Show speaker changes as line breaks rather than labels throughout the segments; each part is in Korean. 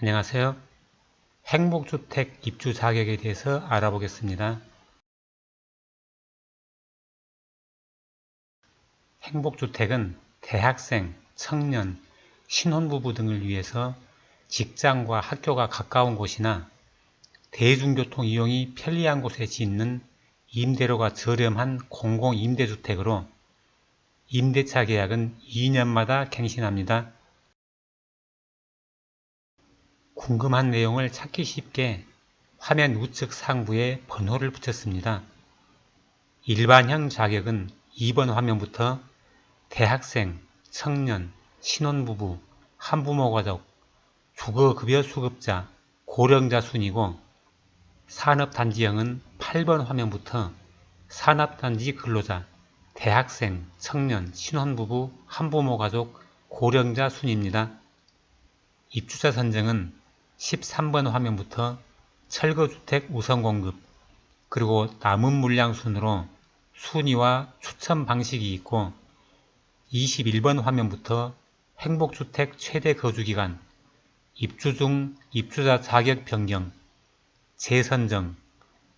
안녕하세요. 행복주택 입주 자격에 대해서 알아보겠습니다. 행복주택은 대학생, 청년, 신혼부부 등을 위해서 직장과 학교가 가까운 곳이나 대중교통 이용이 편리한 곳에 짓는 임대료가 저렴한 공공임대주택으로 임대차 계약은 2년마다 갱신합니다. 궁금한 내용을 찾기 쉽게 화면 우측 상부에 번호를 붙였습니다. 일반형 자격은 2번 화면부터 대학생, 청년, 신혼부부, 한부모 가족, 주거급여 수급자, 고령자 순이고 산업단지형은 8번 화면부터 산업단지 근로자, 대학생, 청년, 신혼부부, 한부모 가족, 고령자 순입니다. 입주자 선정은 13번 화면부터 철거주택 우선 공급 그리고 남은 물량 순으로 순위와 추천 방식이 있고 21번 화면부터 행복주택 최대 거주기간 입주 중 입주자 자격 변경 재선정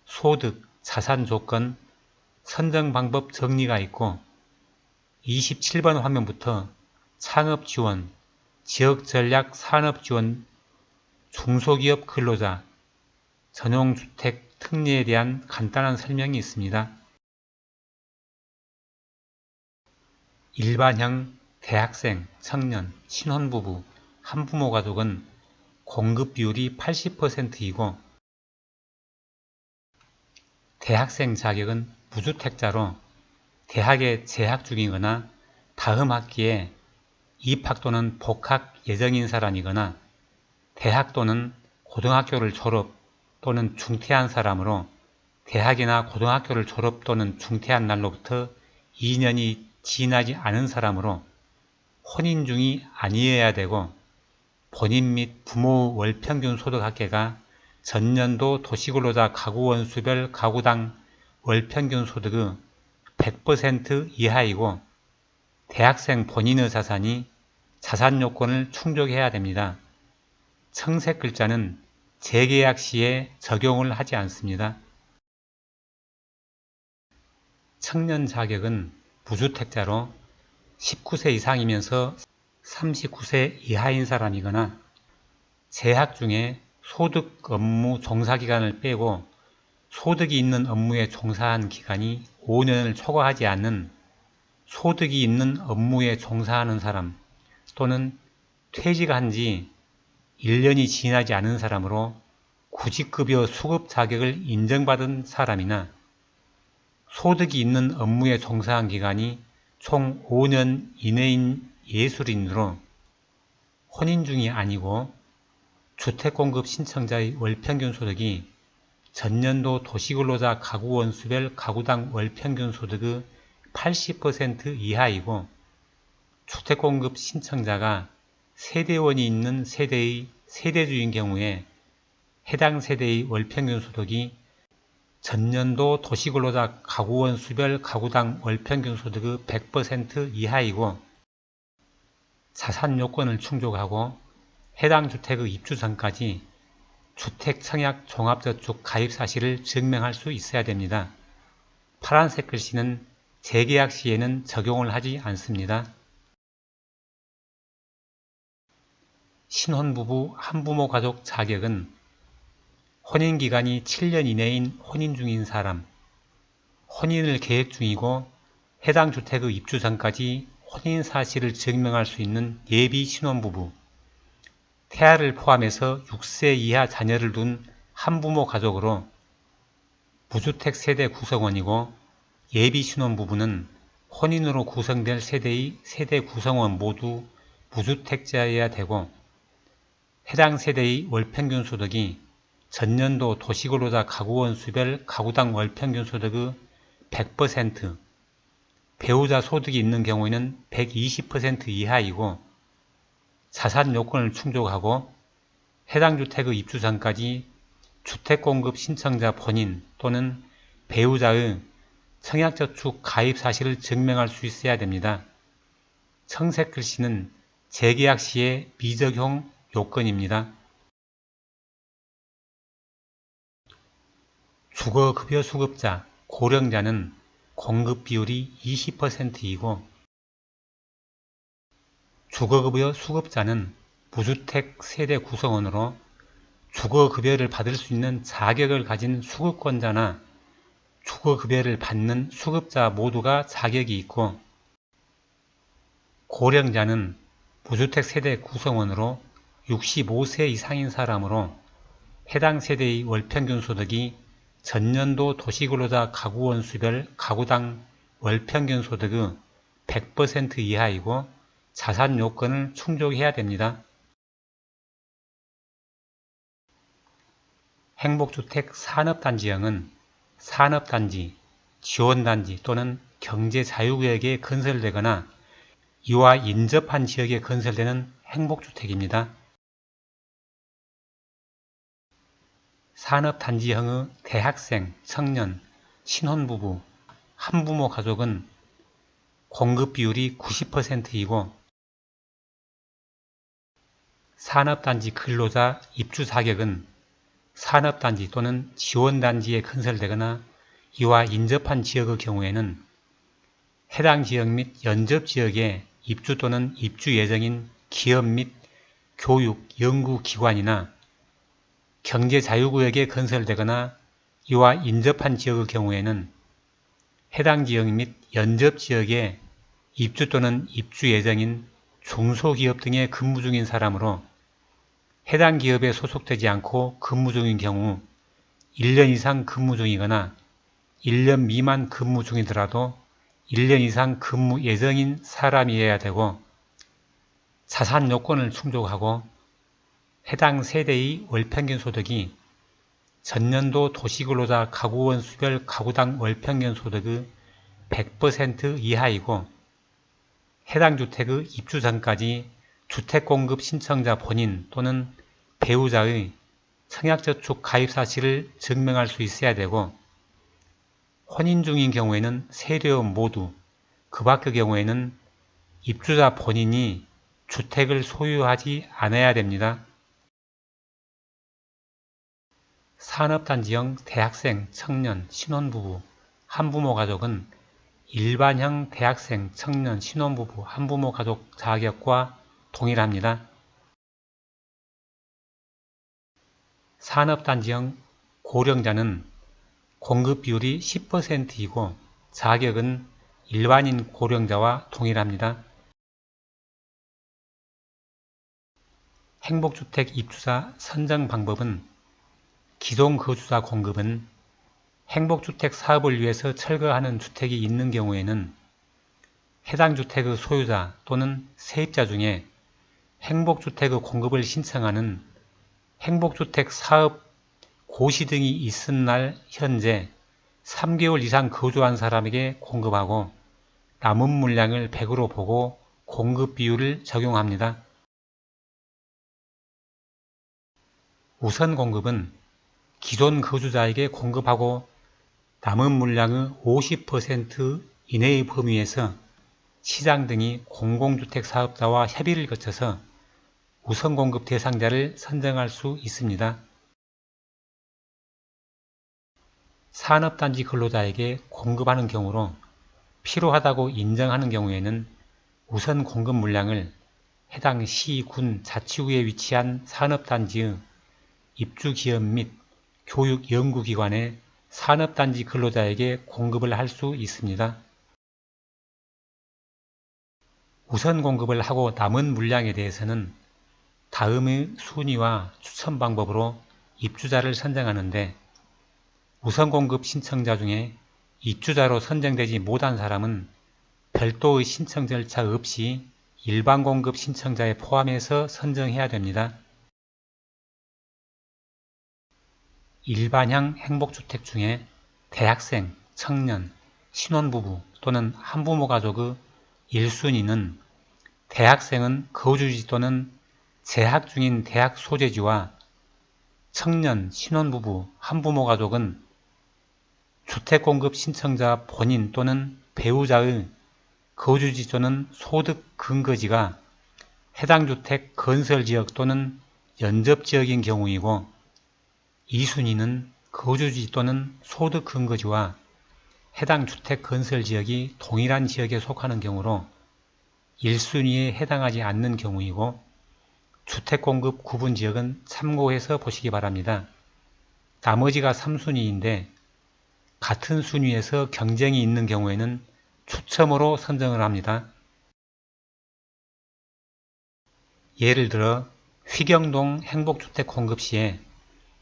소득 자산 조건 선정 방법 정리가 있고 27번 화면부터 창업 지원 지역 전략 산업 지원 중소기업 근로자 전용주택 특례에 대한 간단한 설명이 있습니다. 일반형 대학생, 청년, 신혼부부, 한부모 가족은 공급 비율이 80%이고 대학생 자격은 무주택자로 대학에 재학 중이거나 다음 학기에 입학 또는 복학 예정인 사람이거나 대학 또는 고등학교를 졸업 또는 중퇴한 사람으로 대학이나 고등학교를 졸업 또는 중퇴한 날로부터 2년이 지나지 않은 사람으로 혼인 중이 아니어야 되고 본인 및 부모 월평균 소득 합계가 전년도 도시근로자 가구 원 수별 가구당 월평균 소득의 100% 이하이고 대학생 본인의 자산이 자산 요건을 충족해야 됩니다. 청색 글자는 재계약 시에 적용을 하지 않습니다. 청년 자격은 무주택자로 19세 이상이면서 39세 이하인 사람이거나 재학 중에 소득 업무 종사 기간을 빼고 소득이 있는 업무에 종사한 기간이 5년을 초과하지 않는 소득이 있는 업무에 종사하는 사람 또는 퇴직한 지 1년이 지나지 않은 사람으로 구직급여 수급 자격을 인정받은 사람이나 소득이 있는 업무에 종사한 기간이 총 5년 이내인 예술인으로 혼인 중이 아니고 주택공급 신청자의 월평균 소득이 전년도 도시근로자 가구 원 수별 가구당 월평균 소득의 80% 이하이고 주택공급 신청자가 세대원이 있는 세대의 세대주인 경우에 해당 세대의 월평균 소득이 전년도 도시근로자 가구원 수별 가구당 월평균 소득의 100% 이하이고 자산 요건을 충족하고 해당 주택의 입주 전까지 주택 청약 종합저축 가입 사실을 증명할 수 있어야 됩니다. 파란색 글씨는 재계약 시에는 적용을 하지 않습니다. 신혼부부 한부모 가족 자격은 혼인기간이 7년 이내인 혼인 중인 사람, 혼인을 계획 중이고 해당 주택의 입주 전까지 혼인 사실을 증명할 수 있는 예비 신혼부부, 태아를 포함해서 6세 이하 자녀를 둔 한부모 가족으로 무주택 세대 구성원이고 예비 신혼부부는 혼인으로 구성될 세대의 세대 구성원 모두 무주택자여야 되고 해당 세대의 월평균 소득이 전년도 도시근로자 가구원 수별 가구당 월평균 소득의 100%, 배우자 소득이 있는 경우에는 120% 이하이고 자산 요건을 충족하고 해당 주택의 입주 전까지 주택 공급 신청자 본인 또는 배우자의 청약저축 가입 사실을 증명할 수 있어야 됩니다. 청색 글씨는 재계약 시의 미적용 요건입니다. 주거급여 수급자, 고령자는 공급 비율이 20%이고 주거급여 수급자는 무주택 세대 구성원으로 주거급여를 받을 수 있는 자격을 가진 수급권자나 주거급여를 받는 수급자 모두가 자격이 있고 고령자는 무주택 세대 구성원으로 65세 이상인 사람으로 해당 세대의 월평균 소득이 전년도 도시근로자 가구 원 수별 가구당 월평균 소득의 100% 이하이고 자산 요건을 충족해야 됩니다. 행복주택 산업단지형은 산업단지, 지원단지 또는 경제자유구역에 건설되거나 이와 인접한 지역에 건설되는 행복주택입니다. 산업단지형의 대학생, 청년, 신혼부부, 한부모 가족은 공급 비율이 90%이고 산업단지 근로자 입주 자격은 산업단지 또는 지원단지에 건설되거나 이와 인접한 지역의 경우에는 해당 지역 및 연접 지역에 입주 또는 입주 예정인 기업 및 교육, 연구기관이나 경제 자유구역에 건설되거나 이와 인접한 지역의 경우에는 해당 지역 및 연접 지역에 입주 또는 입주 예정인 중소기업 등에 근무 중인 사람으로 해당 기업에 소속되지 않고 근무 중인 경우 1년 이상 근무 중이거나 1년 미만 근무 중이더라도 1년 이상 근무 예정인 사람이어야 되고 자산 요건을 충족하고 해당 세대의 월평균 소득이 전년도 도시근로자 가구원 수별 가구당 월평균 소득의 100% 이하이고 해당 주택의 입주 전까지 주택 공급 신청자 본인 또는 배우자의 청약저축 가입 사실을 증명할 수 있어야 되고 혼인 중인 경우에는 세대원 모두 그 밖의 경우에는 입주자 본인이 주택을 소유하지 않아야 됩니다. 산업단지형 대학생, 청년, 신혼부부, 한부모 가족은 일반형 대학생, 청년, 신혼부부, 한부모 가족 자격과 동일합니다. 산업단지형 고령자는 공급 비율이 10%이고 자격은 일반인 고령자와 동일합니다. 행복주택 입주자 선정 방법은 기존 거주자 공급은 행복주택 사업을 위해서 철거하는 주택이 있는 경우에는 해당 주택의 소유자 또는 세입자 중에 행복주택의 공급을 신청하는 행복주택 사업 고시 등이 있은 날 현재 3개월 이상 거주한 사람에게 공급하고 남은 물량을 100으로 보고 공급 비율을 적용합니다. 우선 공급은 기존 거주자에게 공급하고 남은 물량의 50% 이내의 범위에서 시장 등이 공공주택 사업자와 협의를 거쳐서 우선 공급 대상자를 선정할 수 있습니다. 산업단지 근로자에게 공급하는 경우로 필요하다고 인정하는 경우에는 우선 공급 물량을 해당 시, 군, 자치구에 위치한 산업단지의 입주기업 및 교육 연구기관의 산업단지 근로자에게 공급을 할 수 있습니다. 우선 공급을 하고 남은 물량에 대해서는 다음의 순위와 추천 방법으로 입주자를 선정하는데 우선 공급 신청자 중에 입주자로 선정되지 못한 사람은 별도의 신청 절차 없이 일반 공급 신청자에 포함해서 선정해야 됩니다. 일반형 행복주택 중에 대학생, 청년, 신혼부부 또는 한부모 가족의 1순위는 대학생은 거주지 또는 재학 중인 대학 소재지와 청년, 신혼부부, 한부모 가족은 주택공급 신청자 본인 또는 배우자의 거주지 또는 소득 근거지가 해당 주택 건설지역 또는 연접지역인 경우이고 2순위는 거주지 또는 소득 근거지와 해당 주택 건설 지역이 동일한 지역에 속하는 경우로 1순위에 해당하지 않는 경우이고 주택 공급 구분 지역은 참고해서 보시기 바랍니다. 나머지가 3순위인데 같은 순위에서 경쟁이 있는 경우에는 추첨으로 선정을 합니다. 예를 들어 휘경동 행복주택 공급 시에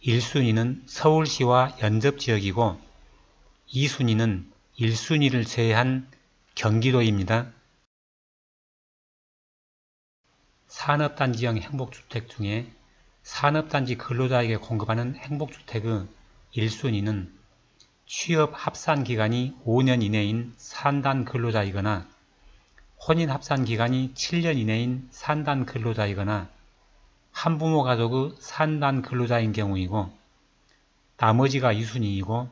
1순위는 서울시와 연접지역이고 2순위는 1순위를 제외한 경기도입니다. 산업단지형 행복주택 중에 산업단지 근로자에게 공급하는 행복주택의 1순위는 취업 합산 기간이 5년 이내인 산단 근로자이거나 혼인 합산 기간이 7년 이내인 산단 근로자이거나 한부모 가족의 산단 근로자인 경우이고 나머지가 2순위이고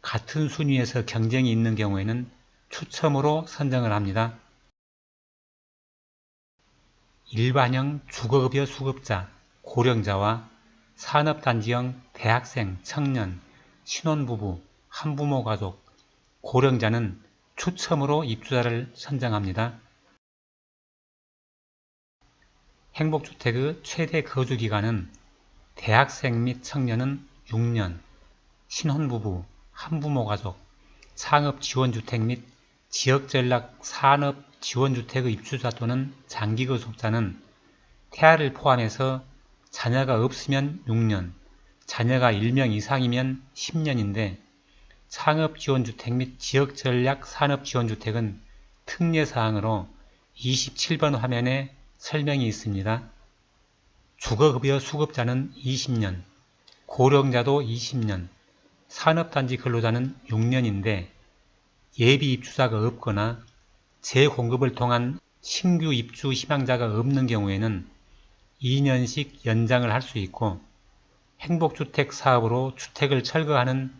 같은 순위에서 경쟁이 있는 경우에는 추첨으로 선정을 합니다. 일반형 주거급여 수급자, 고령자와 산업단지형 대학생, 청년, 신혼부부, 한부모 가족, 고령자는 추첨으로 입주자를 선정합니다. 행복주택의 최대 거주기간은 대학생 및 청년은 6년, 신혼부부, 한부모 가족, 창업지원주택 및 지역전략 산업지원주택의 입주자 또는 장기거주자는 태아를 포함해서 자녀가 없으면 6년, 자녀가 1명 이상이면 10년인데 창업지원주택 및 지역전략 산업지원주택은 특례사항으로 27번 화면에 설명이 있습니다. 주거급여 수급자는 20년, 고령자도 20년, 산업단지 근로자는 6년인데 예비 입주자가 없거나 재공급을 통한 신규 입주 희망자가 없는 경우에는 2년씩 연장을 할 수 있고 행복주택 사업으로 주택을 철거하는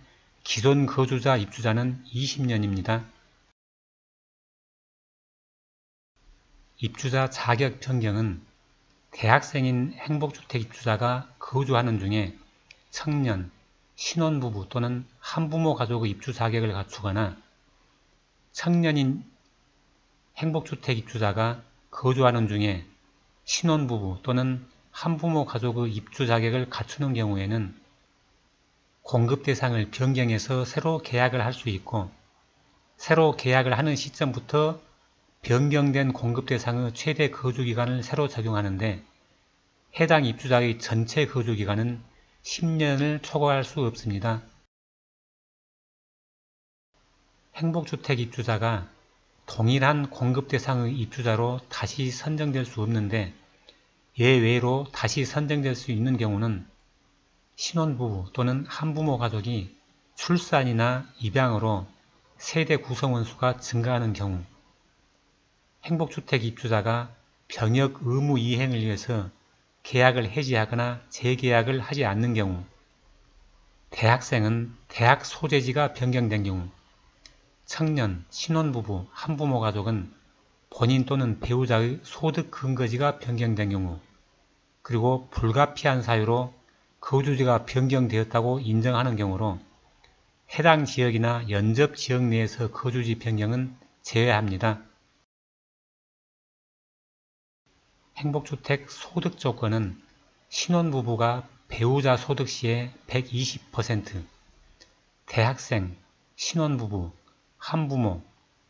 기존 거주자 입주자는 20년입니다. 입주자 자격 변경은 대학생인 행복주택 입주자가 거주하는 중에 청년, 신혼부부 또는 한부모 가족의 입주 자격을 갖추거나 청년인 행복주택 입주자가 거주하는 중에 신혼부부 또는 한부모 가족의 입주 자격을 갖추는 경우에는 공급 대상을 변경해서 새로 계약을 할 수 있고 새로 계약을 하는 시점부터 변경된 공급 대상의 최대 거주기간을 새로 적용하는데 해당 입주자의 전체 거주기간은 10년을 초과할 수 없습니다. 행복주택 입주자가 동일한 공급 대상의 입주자로 다시 선정될 수 없는데 예외로 다시 선정될 수 있는 경우는 신혼부부 또는 한부모 가족이 출산이나 입양으로 세대 구성원 수가 증가하는 경우 행복주택 입주자가 병역 의무 이행을 위해서 계약을 해지하거나 재계약을 하지 않는 경우 대학생은 대학 소재지가 변경된 경우 청년, 신혼부부, 한부모 가족은 본인 또는 배우자의 소득 근거지가 변경된 경우 그리고 불가피한 사유로 거주지가 변경되었다고 인정하는 경우로 해당 지역이나 연접 지역 내에서 거주지 변경은 제외합니다. 행복주택 소득 조건은 신혼부부가 배우자 소득 시에 120%, 대학생, 신혼부부, 한부모,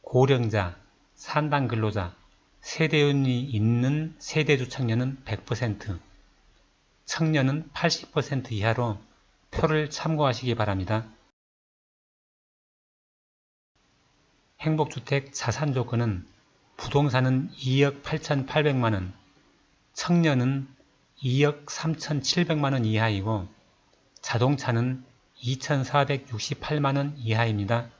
고령자, 산단근로자, 세대연이 있는 세대주 청년은 100%, 청년은 80% 이하로 표를 참고하시기 바랍니다. 행복주택 자산 조건은 부동산은 2억 8,800만원, 청년은 2억 3,700만원 이하이고 자동차는 2,468만원 이하입니다.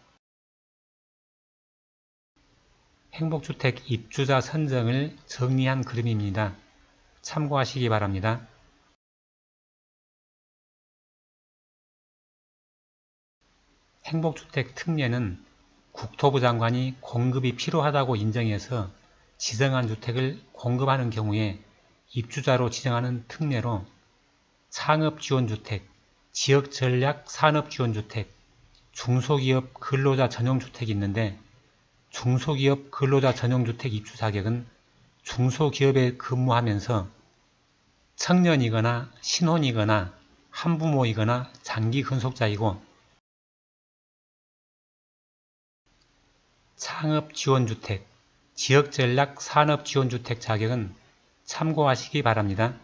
행복주택 입주자 선정을 정리한 그림입니다. 참고하시기 바랍니다. 행복주택 특례는 국토부 장관이 공급이 필요하다고 인정해서 지정한 주택을 공급하는 경우에 입주자로 지정하는 특례로 창업지원주택, 지역전략 산업지원주택, 중소기업 근로자 전용주택이 있는데 중소기업 근로자 전용주택 입주 자격은 중소기업에 근무하면서 청년이거나 신혼이거나 한부모이거나 장기 근속자이고 창업지원주택, 지역전략 산업지원주택 자격은 참고하시기 바랍니다.